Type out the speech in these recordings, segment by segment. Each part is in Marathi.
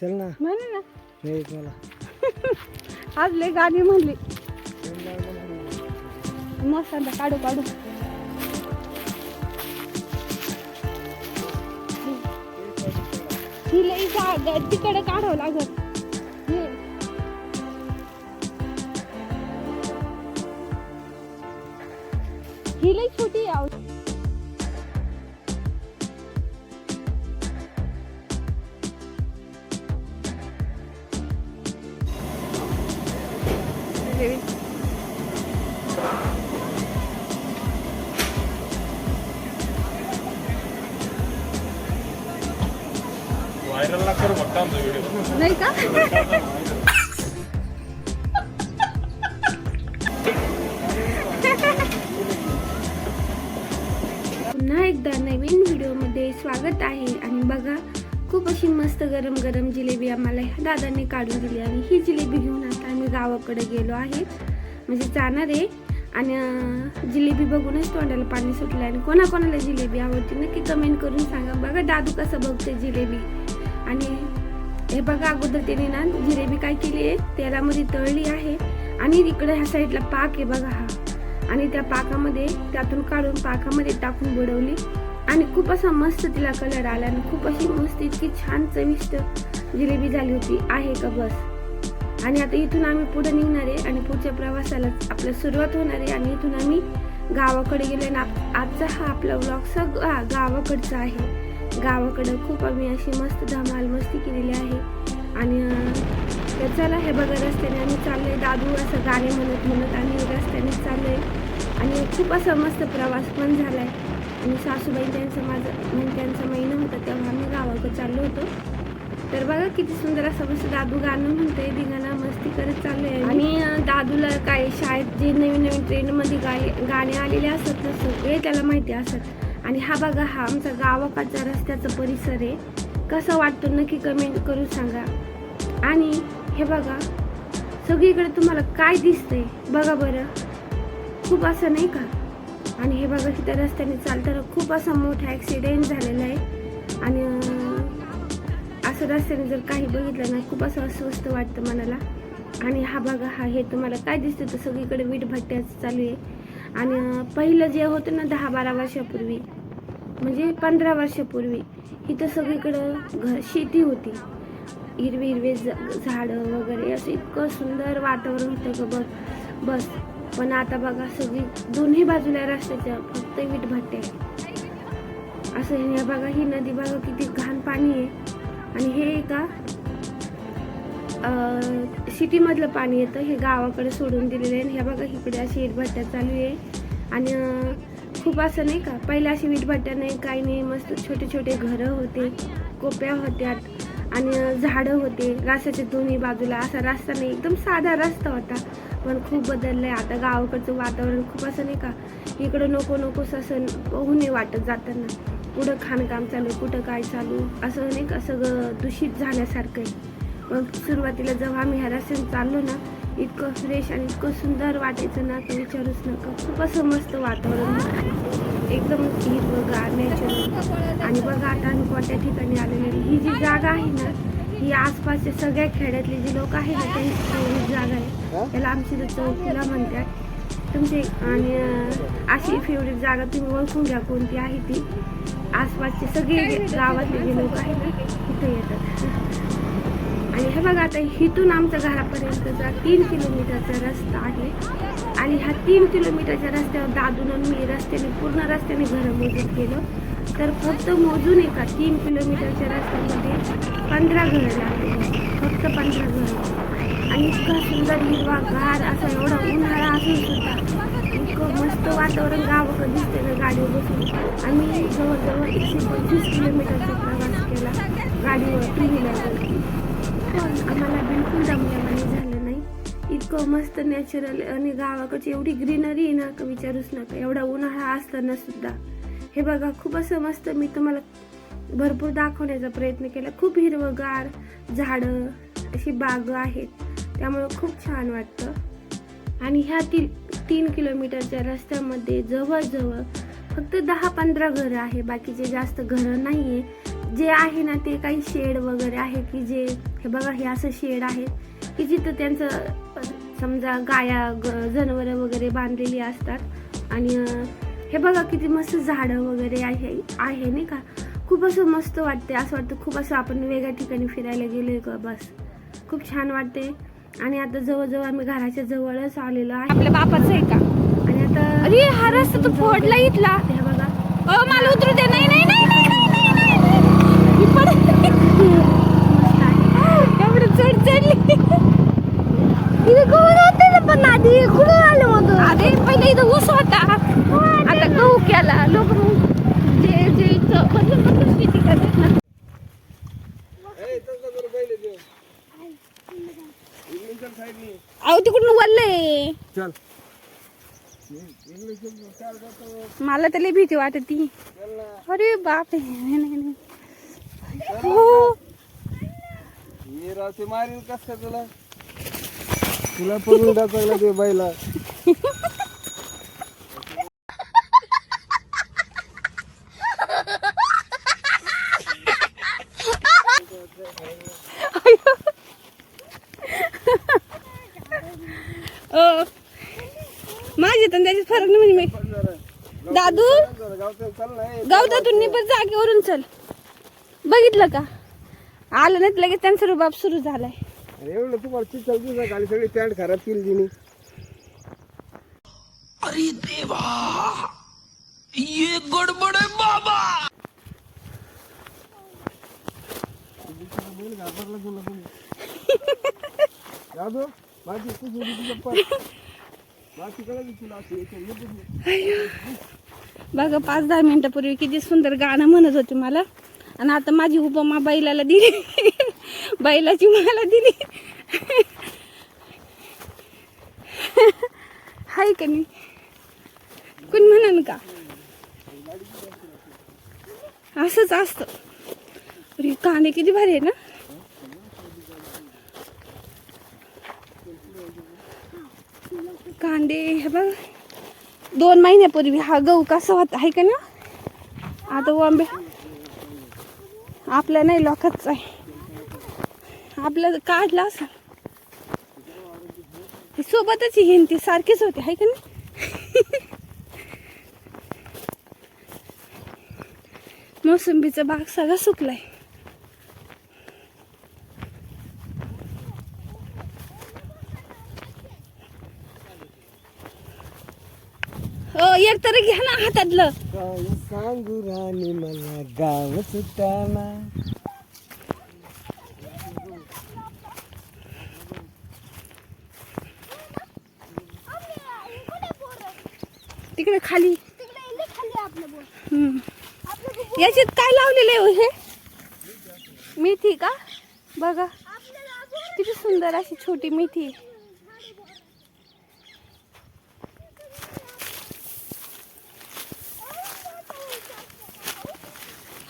चल ना. म्हणे ना. हे एक मला. आज लय गाणी म्हणली. मस्त आता काढू काढू. ही लई तिकडे काढावं लागत हे. ही लई छोटी आहे अहो. व्हायरल ना करू फक्त आमचा व्हिडिओ नाही का? पुन्हा एकदा नवीन व्हिडिओमध्ये स्वागत आहे. आणि बघा खूप अशी मस्त गरम गरम जिलेबी आम्हाला ह्या दादाने काढून दिली आणि ही जिलेबी घेऊन गावाकडे गेलो आहे. म्हणजे जाणार आहे. आणि जिलेबी बघूनच तोंडाला पाणी सुटलं आणि कोणाकोणाला जिलेबी आवडते नक्की कमेंट करून सांगा. बघा दादू कसं बघते जिलेबी. आणि हे बघा अगोदर त्याने ना जिलेबी काय केली आहे? तेलामध्ये तळली आहे. आणि इकडे ह्या साईडला पाक आहे बघा हा. आणि त्या पाकामध्ये त्यातून काढून पाकामध्ये टाकून बुडवली. आणि खूप असा मस्त तिला कलर आला. आणि खूप अशी मस्त इतकी छान चविष्ट जिलेबी झाली होती. आहे का बस? आणि आता इथून आम्ही पुढे निघणार आहे आणि पुढच्या प्रवासाला आपल्या सुरुवात होणार आहे. आणि इथून आम्ही गावाकडे गेलो आणि आप- आजचा हा आपला ब्लॉग सगळा गावाकडचा आहे. गावाकडं खूप आम्ही अशी मस्त धमाल मस्ती केलेली आहे. आणि तर चला हे बघा रस्त्याने आम्ही चाललोय. दादू असं गाणे म्हणत म्हणत आम्ही रस्त्याने चाललोय. आणि खूप असा मस्त प्रवास पण झालाय. आणि सासूबाई त्यांचं माझं म्हणजे त्यांचं त्यांचा महिना होता तेव्हा आम्ही गावाकडे चाललो होतो. तर बघा किती सुंदर असं मस्त दादू गाणं म्हणतोय धिंगाणा मस्ती करत चाललोय. आणि दादूला काय शाळेत जे नवीन नवीन ट्रेनमध्ये गाणे गाणे आलेले असतात ना सगळे त्याला माहिती असतात. आणि हा बघा हा आमचा गावाकडचा रस्त्याचा परिसर आहे. कसं वाटतो नक्की कमेंट करून सांगा. आणि हे बघा सगळीकडे तुम्हाला काय दिसतंय बघा बरं. खूप असं नाही का? आणि हे बघा की त्या रस्त्याने चालताना खूप असा मोठा ॲक्सिडेंट झालेला आहे. आणि असं रस्त्याने जर काही बघितलं ना खूप असं अस्वस्थ वाटतं मनाला. आणि हा बघा हा हे तुम्हाला काय दिसतं? तर सगळीकडे वीट भट्ट्याचं चालू आहे. आणि पहिलं जे होतं ना दहा बारा वर्षापूर्वी म्हणजे पंधरा वर्षापूर्वी इथं सगळीकडं घर शेती होती. हिरवे हिरवे झाडं वगैरे असं इतकं सुंदर वातावरण होतं का बघ. बस. पण आता बघा सगळी दोन्ही बाजूला रस्त्याच्या फक्त वीट भट्ट्या असं हे बघा ही नदी बघा किती घाण पाणी आहे. आणि हे एका सिटीमधलं पाणी येतं हे गावाकडे सोडून दिलेलं आहे. आणि हे बघा इकडे अशी इटभट्ट्या चालू आहे. आणि खूप असं नाही का पहिल्या अशी वीटभट्ट्या नाही काही नाही. मस्त छोटे छोटे घरं होते कोप्या होत्या आणि झाडं होते रस्त्याच्या दोन्ही बाजूला असा रस्ता नाही एकदम साधा रस्ता होता. पण खूप बदललं आहे आता गावाकडचं वातावरण खूप असं नाही का इकडं नको नकोस असं होऊ नये वाटत जाताना. कुठं खाणकाम चालू आहे, कुठं काय चालू असं नाही का सगळं दूषित झाल्यासारखं आहे. मग सुरुवातीला जेव्हा आम्ही ह्या रस्त्याने चाललो ना इतकं फ्रेश आणि इतकं सुंदर वाटायचं ना तर विचारूच नका. खूप असं मस्त वातावरण. एकदम हिरवंगार नॅचरल आणि बघा आता आम्ही कोणत्या ठिकाणी आलेलो आहे. ही जी जागा आहे ना ही आसपासच्या सगळ्या खेड्यातली जी लोक आहेत ना त्यांची जागा आहे. त्याला आमची इथं चौकीला म्हणतात. तुमची आणि अशी फेवरेट जागा तुम्ही ओळखून घ्या कोणती आहे ती. आसपासचे सगळे गावातले जे लोक आहेत ना तिथे येतात. आणि हे बघा आता इथून आमच्या घरापर्यंतचा तीन किलोमीटरचा रस्ता आहे. आणि ह्या तीन किलोमीटरच्या रस्त्यावर दादून मी रस्त्याने पूर्ण रस्त्याने घरं मोजून गेलो. तर फक्त मोजून एका तीन किलोमीटरच्या रस्त्यामध्ये पंधरा घरं लागले फक्त पंधरा घरं. आणि इतकं सुंदर हिरवा गार असा एवढा उन्हाळा असून सुद्धा इतकं मस्त वातावरण गावाकडे दिसते ना गाडीवर बसून. आम्ही जवळजवळ एकशे पंचवीस किलोमीटरचा प्रवास केला गाडीवर टू व्हीलरवर पण आम्हाला बिलकुल दमल्यावानी झालं नाही. इतकं मस्त नॅचरल आणि गावाकडची एवढी ग्रीनरी आहे ना का विचारूच नका. एवढा उन्हाळा असताना सुद्धा. हे बघा खूप असं मस्त मी तुम्हाला भरपूर दाखवण्याचा प्रयत्न केला. खूप हिरवंगार झाडं अशी बाग आहेत. त्यामुळं खूप छान वाटतं. आणि ह्या ती तीन किलोमीटरच्या रस्त्यामध्ये जवळजवळ फक्त दहा पंधरा घरं आहे. बाकीचे जास्त घरं नाही आहे जे आहे ना ते काही शेड वगैरे आहे की जे हे बघा हे असं शेड आहे की जिथं त्यांचं समजा गाया जनावरं वगैरे बांधलेली असतात. आणि हे बघा किती मस्त झाडं वगैरे आहे आहे नाही का? खूप असं मस्त वाटते असं वाटतं खूप असं आपण वेगळ्या ठिकाणी फिरायला गेलोय का? बस. खूप छान वाटते आणि आता जवळजवळ आम्ही घराच्या जवळच आलेलो आहे. आपल्या बापाचं आहे का? आणि आता अरे हा रस्ता तू फोडला इथला. हे बघा. मला उतरू दे. नाही नाही नाही नाही मी पडत मस्त आहे एवढं चढ चढली इथे गहू होते ना पण आधी कुठून आलं मग आधी पहिले इथं ऊस होता आता गहू केला लोक जे जे इथं बदलून बदलून शेती करतात ना अहो तिकडून वल्लय चल मला तर लई भीती वाटत ती. अरे बाप. हो. राव मारील कस का तुला? तुला पळून टाकला ते बाईला. अ, माझी तर त्याच्यात फरक नाही म्हणजे मी दादू? गावतातून निपर जागेवरून चल. बघितलं का? आलं नाही लगेच त्यांचा रुबाब सुरू झालाय. एवढं तुम्हाला चिचल दिसा खाली सगळी पॅन्ट खराब केली तिने. माझी कळली तुला अशी एक- एक- एक- बघा पाच दहा मिनिटापूर्वी किती सुंदर गाणं म्हणत होते मला. आणि आता माझी उपमा बैलाला दिली. बैलाची मला दिली. हाय का नाही? कोण म्हणन का? असंच असतं. अरे कांदे किती भारी आहे ना कांदे हे बघ दोन महिन्यापूर्वी. हा गहू कसा होता आहे का ना? आता वांबे. आपल्या नाही लोकच आहे. आपला काढला असं सोबतच ही हिंदी सारखीच होती आहे का नाही? मोसंबीचा बाग सगळा सुकलाय हो एक तर घ्या ना हातातलं. काय सांगू राणी मला गाव सुटाना तिकडे खाली. हम्म. याच्यात काय लावलेलं आहे हो हे? मेथी का? बघा. किती सुंदर अशी छोटी मेथी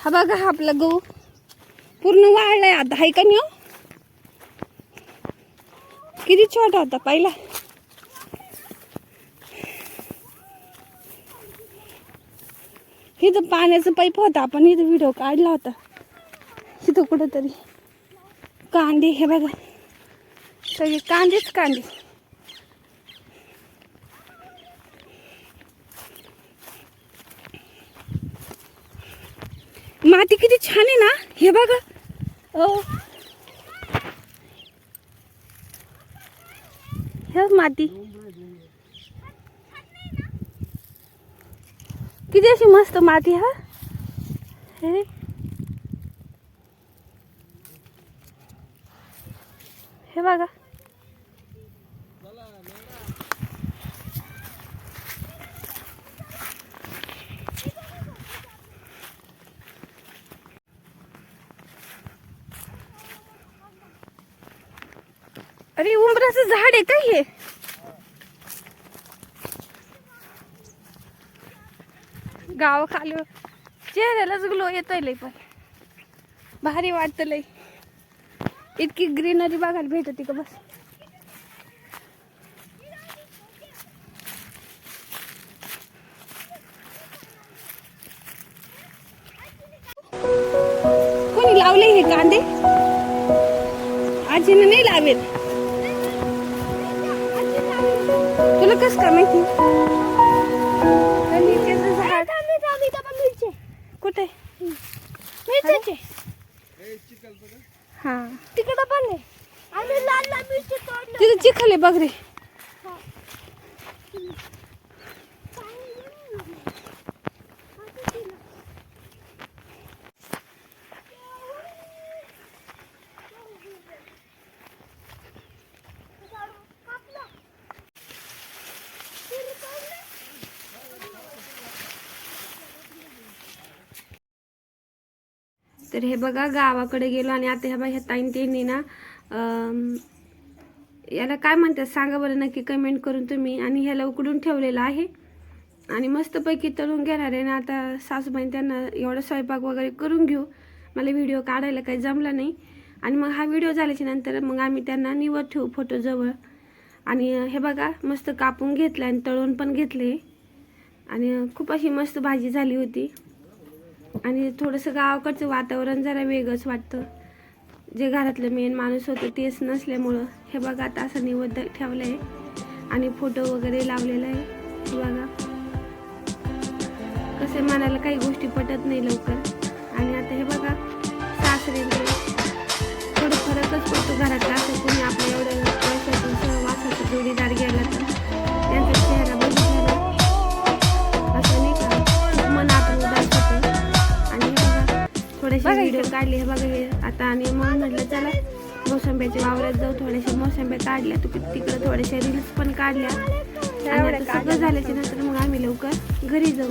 हा बघा हा आपला गहू. पूर्ण वाळलाय आता. हाय का नाही किती छोटा होता पहिला? इथं पाण्याचा पाईप होता. आपण इथं व्हिडिओ काढला होता. इथं कुठंतरी कांदे हे बघा. सगळे कांदेच कांदे. माती किती छान आहे ना? हे बघा. ओ. हे माती. किती अशी मस्त माती हा? हे. हे बघा. झाड आहे का हे? गावाखाली चेहऱ्यालाच ग्लो येतोय लय पण. भारी वाटतं लय. इतकी ग्रीनरी बघायला भेटते का बस? कोणी लावले हे कांदे? आजीने नाही लावेल. तुला कस काय माहिती? मिरच्याचं कुठे? हा. तिकडं पण आहे. आम्ही लाल लाल मिरची तिथं चिखल आहे बघ रे. तर हे बघा गावाकडे गेलो आणि आता ह्या बाई ह्या ताईन त्यांनी ना याला काय म्हणतात सांगा बरं नक्की कमेंट करून तुम्ही. आणि ह्याला उकडून ठेवलेलं आहे. आणि मस्तपैकी तळून घेणार आहे. ना आता सासूबाई त्यांना एवढा स्वयंपाक वगैरे करून घेऊ. मला व्हिडिओ काढायला काही जमला नाही. आणि मग हा व्हिडिओ झाल्याच्यानंतर मग आम्ही त्यांना निवड ठेवू फोटोजवळ आणि हे बघा मस्त कापून घेतलं आणि तळून पण घेतले. आणि खूप अशी मस्त भाजी झाली होती. आणि थोडंसं गावाकडचं वातावरण जरा वेगळंच वाटतं. जे घरातलं मेन माणूस होतं तेच नसल्यामुळं हे बघा आता असं निवड ठेवलं आहे आणि फोटो वगैरे लावलेला आहे. बघा. कसं मनाला काही गोष्टी पटत नाही लवकर. आता आणि मग म्हटलं चला मोसंब्याच्या वावरात जाऊ थोड्याशा मोसंब्या काढल्या तू तिकडे थोड्याशा रील्स पण काढल्या. आणि सगळं झाल्याच्यानंतर मग आम्ही लवकर घरी जाऊ.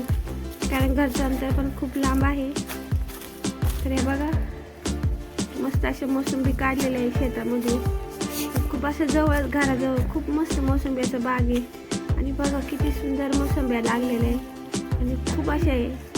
कारण घरचं अंतर पण खूप लांब आहे. तर हे बघा मस्त असे मोसंबी काढलेले आहे शेतामध्ये. खूप असं जवळ घराजवळ खूप मस्त मोसंब्याचं बाग आहे. आणि बघा किती सुंदर मोसंब्या लागलेल्या आहे. आणि खूप अशा आहे.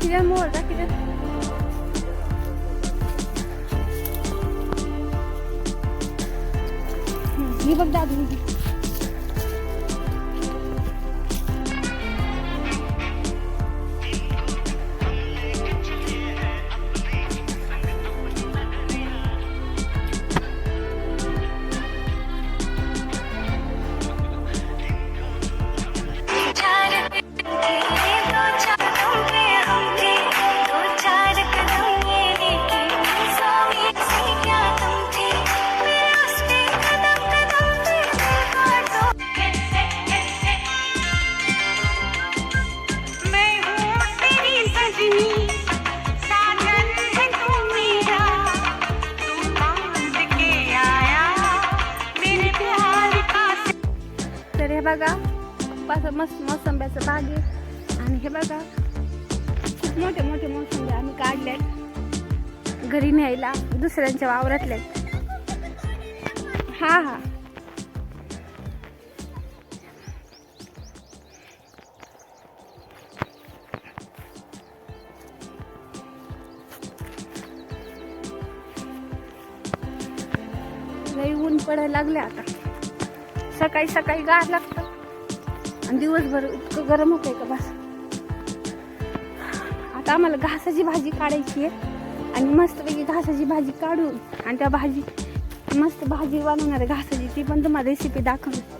这边摸了来 तर हे बघा खूप मस्त मोसंब्याचं बाग आहे. आणि हे बघा खूप मोठे मोठे मोसंबे आम्ही काढले घरी न्यायला दुसऱ्यांच्या वावरातले हा हा. लई ऊन पडायला लागले आता. सकाळी सकाळी गार लागतं. आणि दिवसभर इतकं गरम होतंय का बस. आता आम्हाला घासाची भाजी काढायची आहे. आणि मस्तपैकी घासाची भाजी काढून आणि त्या भाजी मस्त भाजी बनवणार आहे घासाची. ती पण तुम्हाला रेसिपी दाखवणार.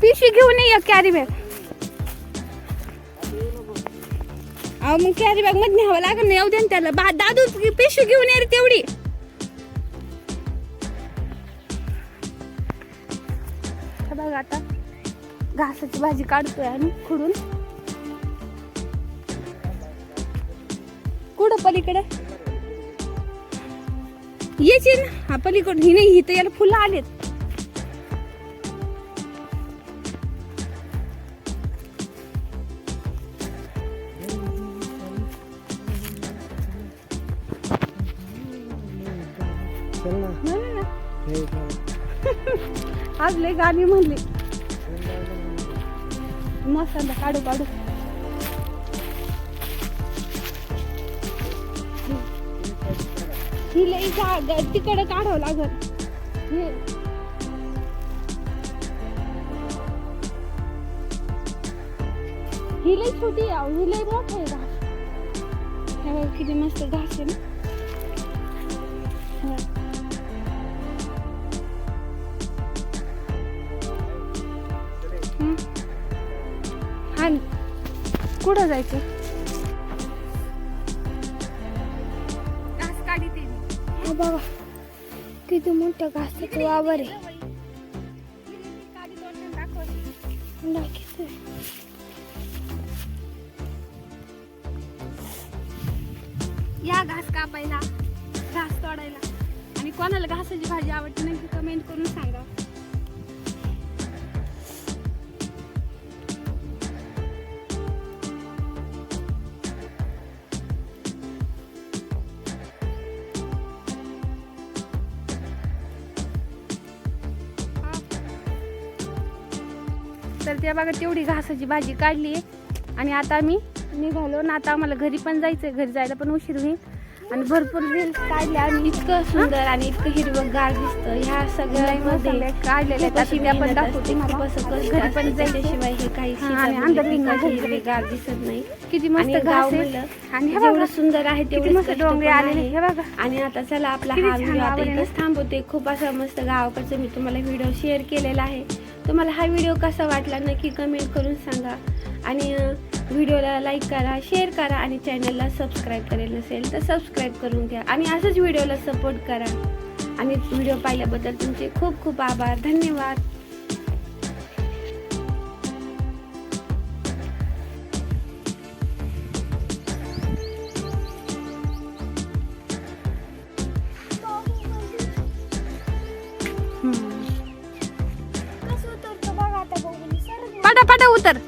पिशवी घेऊन ये कॅरी बॅग अहो मग कॅरी बॅगमध्ये न्यावं लागेल ना? येऊ दे त्याला. बा दादू पिशवी घेऊन ये तेवढी. बघा आता घासाची भाजी काढतोय आणि खुडून. कुठं पलीकडे? यायची ना? हा पलीकडून. ही नाही तर याला फुलं आलेत. लय गाणी म्हणली. मसाला काढू काढू. ही लई तिकडे काढावं लागल. हे. ही लई छोटी आहे ही लई मोठी आहे घास. किती मस्त घास आहे ना. कुठं जायचं? घास काढी ते बघा किती मोठं घासाचं वावर आहे. दाखवते. या घास कापायला घास तोडायला. आणि कोणाला घासाची भाजी आवडते नाही कमेंट करून सांगा. तर त्या बघा तेवढी घासाची भाजी काढली. आणि आता आम्ही निघालो. ना आता आम्हाला घरी पण जायचंय. घरी जायला पण उशीर होईल. आणि भरपूर रील्स काढल्या आणि इतकं सुंदर आणि इतकं हिरवंगार दिसतं. ह्या सगळ्यामध्ये काढलेले खूप त्या अशी पण मेहनत दाखवते घरी पण असतं, जायचं. त्याच्याशिवाय हे काही म्हणजे. हिरवेगार दिसत नाही. किती मस्त गाव आणि हे सुंदर आहे तेवढे मस्त डोंगरे आलेले हे बघा. आणि आता चला आपला हा व्हिडिओ थांबवते. खूप असा मस्त गावाकडचा मी तुम्हाला व्हिडिओ शेअर केलेला आहे. तुम्हाला हा व्हिडिओ कसा वाटला नक्की कमेंट करून सांगा. आणि व्हिडिओला लाईक करा शेअर करा आणि चॅनलला सबस्क्राईब करेल नसेल तर सबस्क्राईब करून घ्या. आणि असंच व्हिडिओला सपोर्ट करा. आणि व्हिडिओ पाहिल्याबद्दल तुमचे खूप खूप आभार. धन्यवाद. उतर.